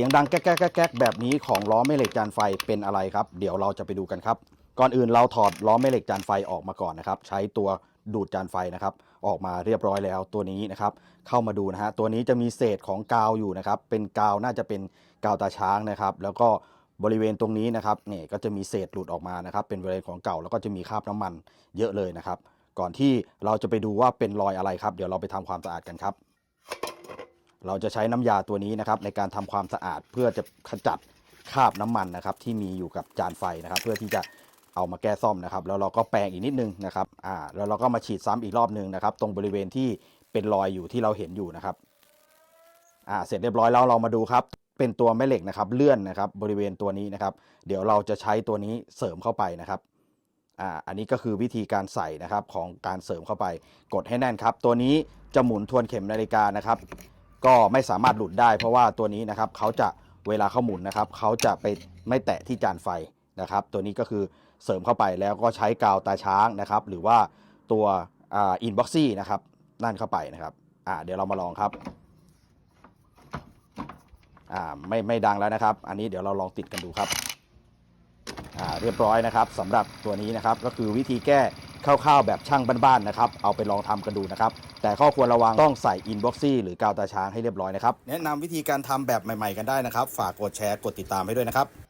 สียงดังแก๊กแก๊กแก๊กแบบนี้ของล้อแม่เหล็กจานไฟเป็นอะไรครับ เดี๋ยวเราจะไปดูกันครับ ก่อนอื่นเราถอดล้อแม่เหล็กจานไฟออกมาก่อนนะครับ ใช้ตัวดูดจานไฟนะครับ ออกมาเรียบร้อยแล้วตัวนี้นะครับ เข้ามาดูนะฮะตัวนี้จะมีเศษของกาวอยู่นะครับ เป็นกาวน่าจะเป็นกาวตาช้างนะครับ แล้วก็บริเวณตรงนี้นะครับเนี่ยก็จะมีเศษหลุดออกมานะครับ เป็นบริเวณของเก่าแล้วก็จะมีคราบน้ำมันเยอะเลยนะครับ ก่อนที่เราจะไปดูว่าเป็นรอยอะไรครับ เดี๋ยวเราไปทำความสะอาดกันครับ เราจะใช้น้ำยาตัวนี้นะครับในการทำความสะอาดเพื่อจะขจัดคราบน้ำมันนะครับที่มีอยู่กับจานไฟนะครับ เพื่อที่จะเอามาแก้ซ่อมนะครับ แล้วเราก็แปรงอีกนิดนึงนะครับอ่าแล้วเราก็มาฉีดซ้ำอีกรอบนึงนะครับ ตรงบริเวณที่เป็นรอยอยู่ที่เราเห็นอยู่นะครับอ่าเสร็จเรียบร้อยแล้วเรามาดูครับ เป็นตัวแม่เหล็กนะครับ เลื่อนนะครับ บริเวณตัวนี้นะครับ เดี๋ยวเราจะใช้ตัวนี้เสริมเข้าไปนะครับอ่าอันนี้ก็คือวิธีการใส่นะครับของการเสริมเข้าไป กดให้แน่นครับ ตัวนี้จะหมุนทวนเข็มนาฬิกานะครับ ก็ไม่สามารถหลุดได้เพราะว่าตัวนี้นะครับเขาจะเวลาเขาหมุนนะครับเขาจะไปไม่แตะที่จานไฟนะครับ ตัวนี้ก็คือเสริมเข้าไปแล้วก็ใช้กาวตาช้างนะครับ หรือว่าตัวอินบ็อกซี่นะครับนั่นเข้าไปนะครับอ่าเดี๋ยวเรามาลองครับอ่าไม่ไม่ดังแล้วนะครับ อันนี้เดี๋ยวเราลองติดกันดูครับอ่าเรียบร้อยนะครับสำหรับตัวนี้นะครับก็คือวิธีแก้ คร่าวๆแบบช่างบ้านๆนะครับ เอาไปลองทำกันดูนะครับ แต่ข้อควรระวังต้องใส่อินบ็อกซี่หรือกาวตาช้างให้เรียบร้อยนะครับ แนะนำวิธีการทำแบบใหม่ๆกันได้นะครับ ฝากกดแชร์กดติดตามให้ด้วยนะครับ